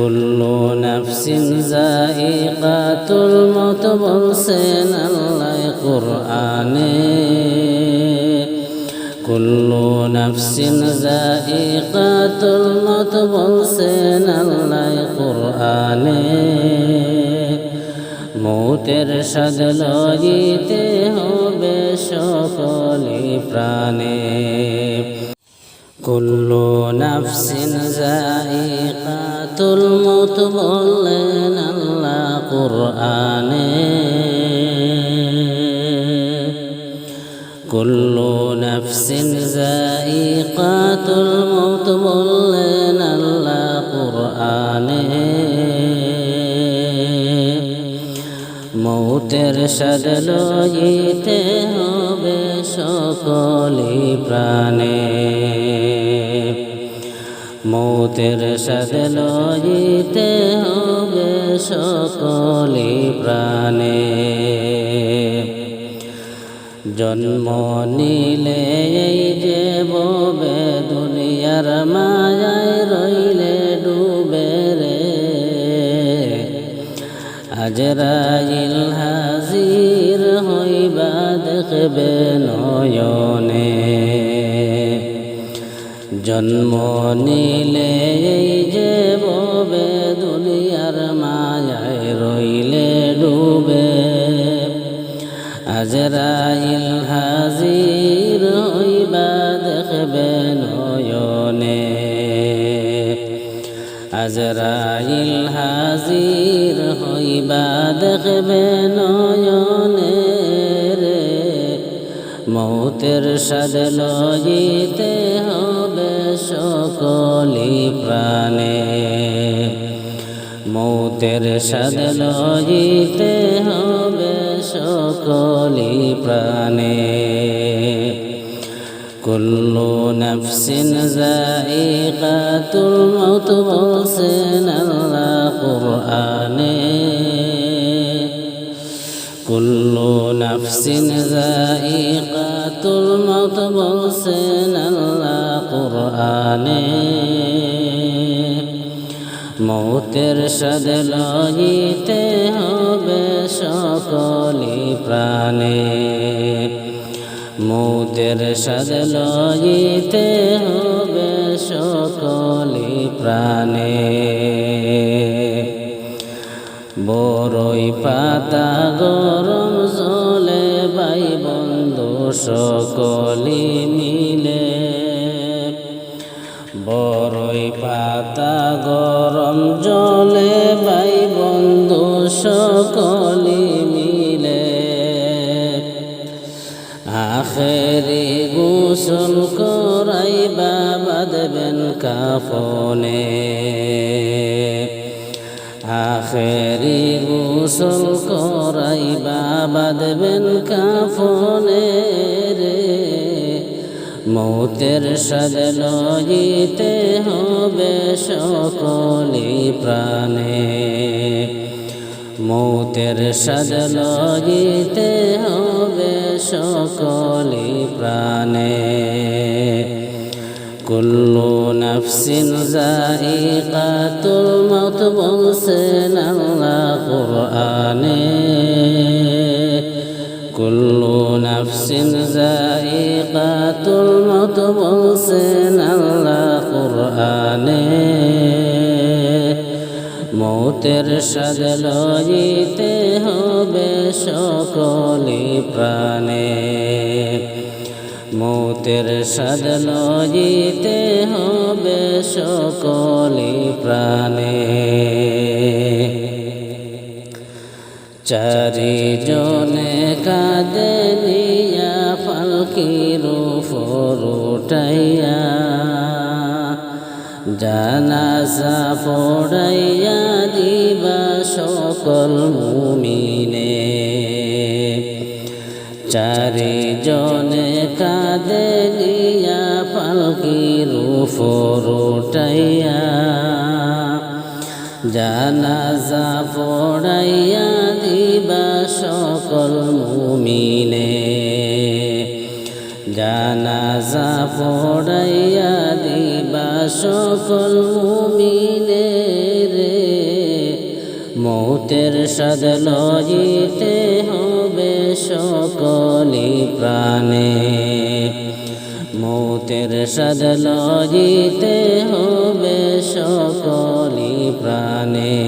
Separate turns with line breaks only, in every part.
কুল্লু নাফসিন জাইকাতুল মত বলছেন আল্লাহ কুরআনে কুল্লু নাফসিন জাইকাতুল মত বলছেন আল্লাহ কুরআনে মৌতের স্বাদ লইতে হবে সকলে প্রাণে। কুল্লু নাফসিন জাইকাতুল মত বললেন আল্লাহ কুরআনে। কুল্লু নাফসিন জাইকাতুল মত বললেন আল্লাহ কুরআনে। মৌতের সাদ লইতে হবে সকলে প্রাণে। মৌতের সাদ লইতে হবে সকলে প্রাণে। জন্ম নিলে এই যে ববে দুনিয়ার মায়ায় রইলে ডুবে রে। আজরাইল হাজির হইবা, দেখবে নয়নে। জন্ম নিলে যে ববে দুনিয়ার মায়ায় রইলে ডুবে। আজরাইল হাজির হইবা দেখবে নয়নে। আজরাইল হাজির হইবা দেখবে নয়নে মৌতের সাদ হবে সকলি প্রাণে। মৌতের সাদ লইতে হবে সকলি প্রাণে। কুল্লু নাফসিন জাইকাতুল মৌত বলছেন আল্লাহ কুরআনে। নাফসিন জাইকাতুল মৌত বলছেন আল্লাহ কুরআনে মৌতের সাদ লইতে হবে সকলি প্রাণে মৌতের সাদ লইতে হবে সকলি প্রাণে বড়ই পাতা গরম জলে বাই বন্ধু সকলি মিলে। বড়ই পাতা গরম জলে বাই বন্ধু সকলি মিলে। আখেরি গোসল করাই বাবা দেবেন কাফনে গোসল করাই বাবা দেবেন কাফনে রে। মৌতের সাদ লইতে হবে সকলি প্রাণে। মৌতের সাদ লইতে হবে সকলি প্রাণে। জাইকাতুল মত বলছেন আল্লাহ কুরআনে কুল্লু নাফসিন জাইকাতুল মত বলছেন আল্লাহ কুরআনে মৌতের সাদ লইতে হবে সকলি প্রাণে। মৌতের সাদ লইতে হবে সকলি প্রাণে। চারিজনে কাঁদে নিয়া ফালকির ফরুটাইয়া জানাজা পড়াইয়া দিবা সকল মুমিনে। চারিজনে কাঁদে নিয়া পালকির ফরুটাইয়া জানাজা পড়াইয়া দিবা সকল মুমিনে। জানাজা পড়াইয়া দিবা সকল মুমিনে। মৌতের সাদ লইতে হবে সকলি প্রাণে। মৌতের সাদ লইতে হবে সকলি প্রাণে।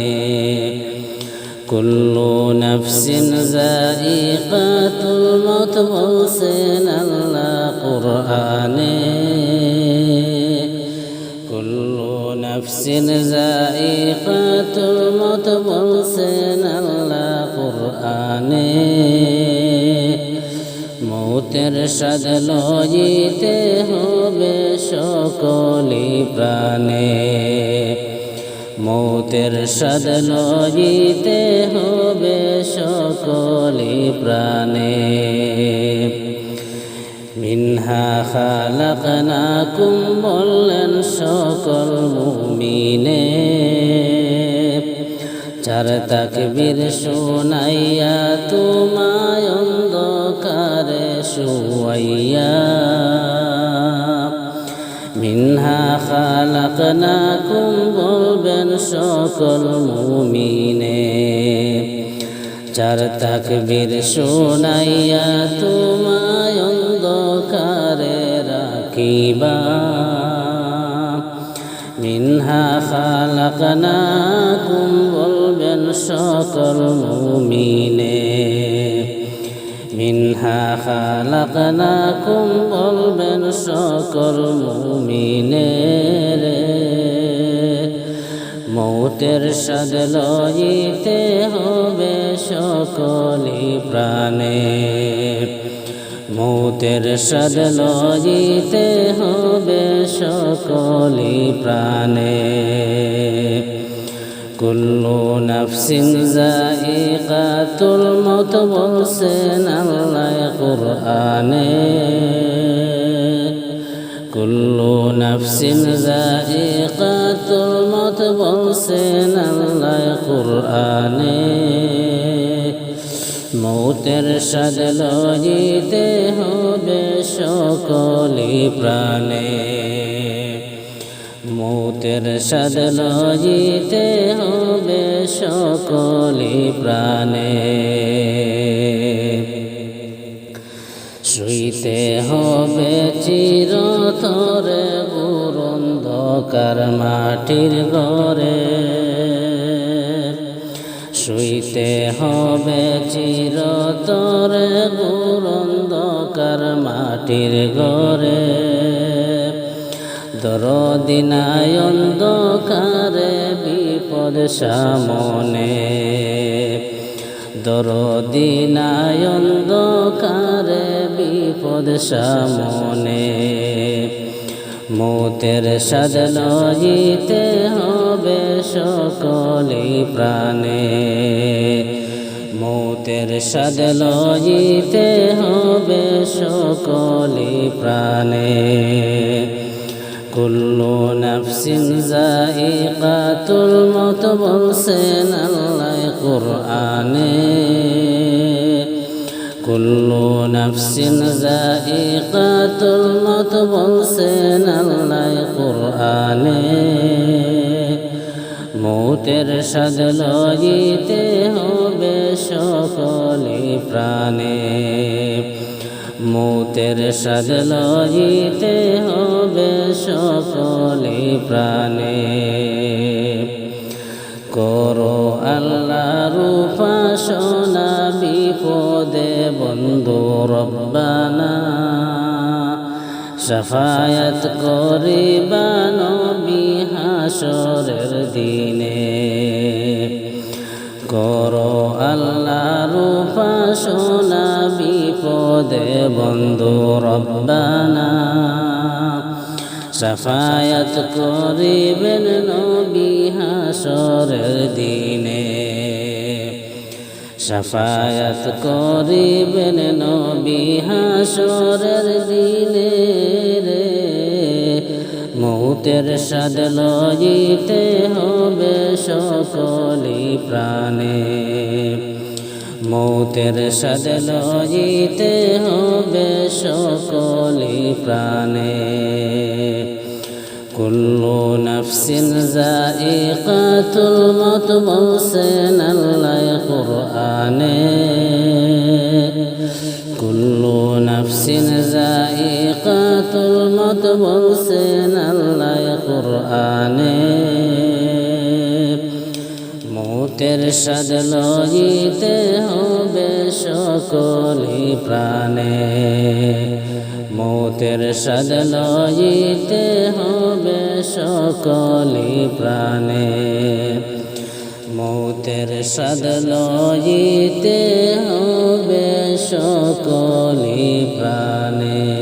কুল্লু নফসিন জাইকাতুল মত বলছেন আল্লাহ কুরআনে নফসিন জাইকাতুল মত বলছেন আল্লাহ কুরআনে। মৌতের সাদ লইতে হবে সকলি প্রাণে। মৌতের সাদ লইতে হবে সকলি প্রাণে। মিনহা খালাকনাকুম বললেন, সকল মুমিনে চার তাকবীর শোনাইয়া তোমায় অন্ধকারে শুয়াইয়া, মিনহা খালাকনাকুম বলবেন, সকল মুমিনে চার তাকবীর শোনাইয়া তোমায় মিনহা খালাকনাকুম বলবেন সকল মুমিনে মিনহা খালাকনাকুম বলবেন সকল মুমিনে রে মৌতের সাদ লইতে হবে সকলি প্রাণে। মৌতের সাদ লইতে হবে সকলি প্রাণে। কুল্লু নফসিন জাইকাতুল মত বলছেন আল্লাহ কুরআনে। কুল্লু নফসিন জাইকাতুল মত বলছেন আল্লাহ কুরআনে। মৌতের সাদ লইতে হবে সকলি প্রাণে। মৌতের সাদ লইতে হবে সকলি প্রাণে। শুইতে হবে চিরতরে গুরন্ধকার মাটির ঘরে। শুইতে হবে চিরতরে গুরন্ধকার মাটির ঘরে। দরদিনায় অন্ধকারে, বিপদ সামনে। দরদিনায় অন্ধকারে, বিপদ সামনে। মৌতের সাদ লইতে হবে সকলি প্রাণে। মৌতের সাদ লইতে হবে সকলি প্রাণে। কুল্লু নফসিন জাইকাতুল মত বলছেন আল্লাহ কুরআনে। কুল্লু নফসিন জাইকাতুল মত বলছেন আল্লাহ কুরআনে। মৌতের সাদ লইতে হবে সকলি প্রাণে। মৌতের সাদ লইতে হবে সকলি প্রাণে। করো আল্লাহর উপাসনা বিপদে বন্ধু রব্বানা। সাফায়াত করিবা নবী হাসরের দিনে। করো আল্লাহর উপাসনা বিপদে বন্ধু রব্বানা। সাফায়াত করিবেন নবী হাসরের দিনে। সাফায়াত করিবেন নবী হাসরের দিনে। মৌতের সাদ লইতে হবে সকলি প্রাণে। মৌতের সাদ লইতে হবে সকলি প্রাণে। কুল্লু নফসিন জাইকাতুল মত বলছেন আল্লাহ কুরআনে। কুল্লু নফসিন জাইকাতুল মত বলছেন আল্লাহ কুরআনে। মৌতের সাদ লইতে হবে সকলি প্রাণে। মৌতের সাদ লইতে হবে সকলি প্রাণে। মৌতের সাদ লইতে হবে সকলি প্রাণে।